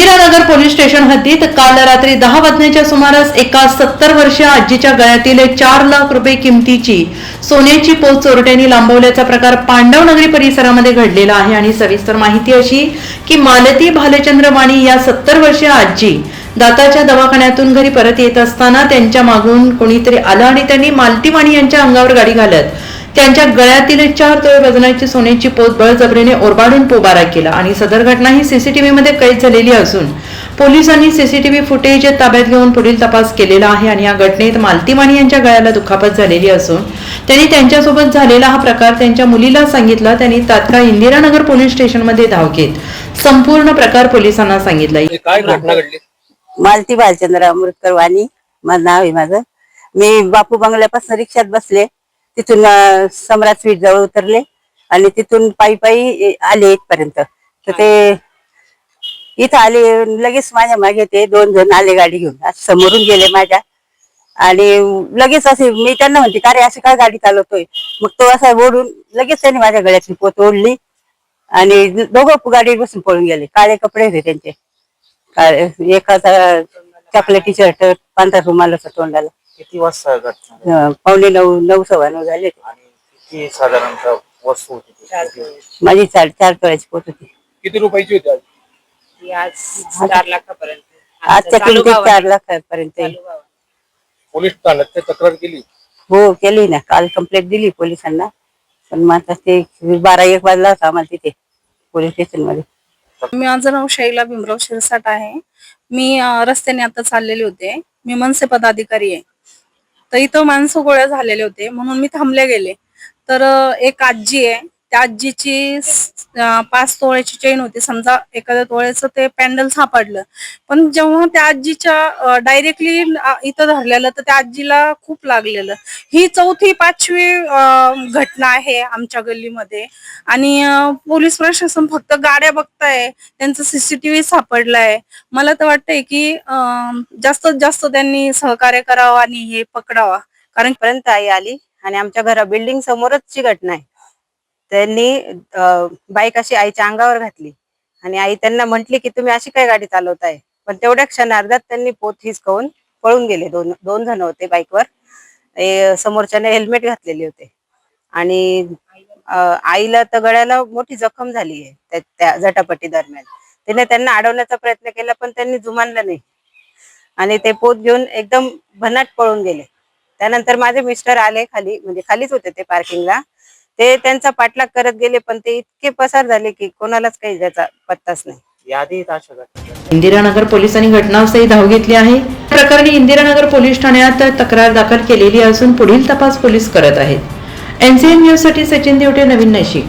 Indiranagar police station हद्दीत काल रात्री दहा वाजण्याच्या सुमारास एका सत्तर वर्षीय आजीच्या गळ्यातील चार लाख रुपये किमतीची सोन्याची पोत चोरट्यांनी लांबवल्याचा प्रकार पांडवनगरी परिसरामध्ये घडलेला आहे. आणि सविस्तर माहिती अशी की मालती भालचंद्र वाणी या सत्तर वर्षीय आजी दाताच्या दवाखान्यातून घरी परत येत असताना त्यांच्या मागून कोणीतरी आलं आणि त्यांनी मालती वाणी यांच्या अंगावर गाडी घालत त्यांच्या गळ्यातील चार तोळे वजनाची सोन्याची पोत बळजबरीने ओरबाडून पोबारा केला आणि सदर घटना ही सीसीटीव्ही मध्ये कैद झालेली असून पोलिसांनी सीसीटीव्ही फुटेज ताब्यात घेऊन पुढील तपास केलेला आहे आणि या घटनेत मालतीमानी यांच्या गळ्याला दुखापत झालेली असून त्यांनी त्यांच्यासोबत झालेला हा प्रकार त्यांच्या मुलीला सांगितला. त्यांनी तात्काळ इंदिरानगर पोलीस स्टेशनमध्ये धाव घेत संपूर्ण प्रकार पोलिसांना सांगितला. काय घटना घडली? मालती बालचंद्र अमृतकर वाणी माझं नाव आहे माझं. मी बापू बंगल्यापासून रिक्षात बसले. तिथून सम्राट स्वीट जवळ उतरले आणि तिथून पायी पायी आले इथपर्यंत. तर ते इथं आले लगेच माझ्या मागे ते दोन जण आले गाडी घेऊन. समोरून गेले माझ्या. आणि लगेच असे मी त्यांना म्हणते का रे अशी काय गाडी चालवतोय? मग तो असा ओढून लगेच त्यांनी माझ्या गळ्यातली पोत ओढली. आणि दोघं गाडीवर बसून पळून गेले. काळे कपडे होते त्यांचे. काळे एकाचा चॉकलेटी शर्ट पांढरा रुमाल तोंडाला. किती वाजता घटना अं, पावणे नऊ नऊ सव्वा नऊ झाले होते. आणि किती साधारणतः वस्तू होती ती? माझी चार चार तोळ्याची पोत होती. किती रुपयाची होती आज? चार लाखापर्यंत. आजच्या किमतीत चार लाखापर्यंत येईल. पोलीस ठाण्यात ते तक्रार केली? हो केली ना. काल कंप्लेंट दिली पोलिसांना. पण मग आता ते बारा एक वाजला होता आम्हाला तिथे पोलीस स्टेशनमध्ये माझं नाव शैला भीमराव शिरसाट आहे. मी अं, रस्त्याने आता चाललेले होते. मी मनसे पदाधिकारी आहे. तर इथं माणसं गोळ्या झालेले होते म्हणून मी थांबले गेले. तर एक आजी आहे त्या आजीची पाच तोळ्याची चेन होती. समजा एखाद्या तोळ्याचं ते पॅन्डल सापडलं. पण जेव्हा त्या आजीच्या डायरेक्टली इथं धरलेलं तर त्या आजीला खूप लागलेलं. ही चौथी पाचवी घटना आहे आमच्या गल्लीमध्ये. आणि पोलीस प्रशासन फक्त गाड्या बघताय. त्यांचं सीसीटीव्ही सापडलाय. मला तर वाटतंय की जास्तीत जास्त त्यांनी सहकार्य करावं आणि हे पकडावा. कारण पर्यंत आई आली आणि आमच्या घरा बिल्डिंग समोरच ची घटना आहे. त्यांनी बाईक अशी आईच्या अंगावर घातली. आणि आई त्यांना म्हटली की तुम्ही अशी काय गाडी चालवताय? पण तेवढ्या क्षणार्धात त्यांनी पोत हिसकवून पळून गेले. दोन दोन जण होते बाईकवर. समोरच्याने हेल्मेट घातलेले होते. आणि आईला तर गळ्याला मोठी जखम झाली आहे त्या- त्या झटापटी दरम्यान. तिने त्यांना अडवण्याचा प्रयत्न केला पण त्यांनी जुमानलं नाही. आणि ते पोत घेऊन एकदम भन्नाट पळून गेले. त्यानंतर माझे मिस्टर आले खाली म्हणजे खालीच होते ते पार्किंगला. ते त्यांचा पाठलाग करत गेले पण ते इतके पसार झाले की कोणालाच काही त्याचा पत्ताच नाही. यादी इंदिरानगर पोलिसांनी घटनास्थळी धाव घेतली आहे. प्रकरणी इंदिरानगर पोलीस ठाण्यात तक्रार दाखल केलेली असून पुढील तपास पोलीस करत आहेत. एनसीएन न्यूजसाठी सचिन देवटे नवीन नाशिक.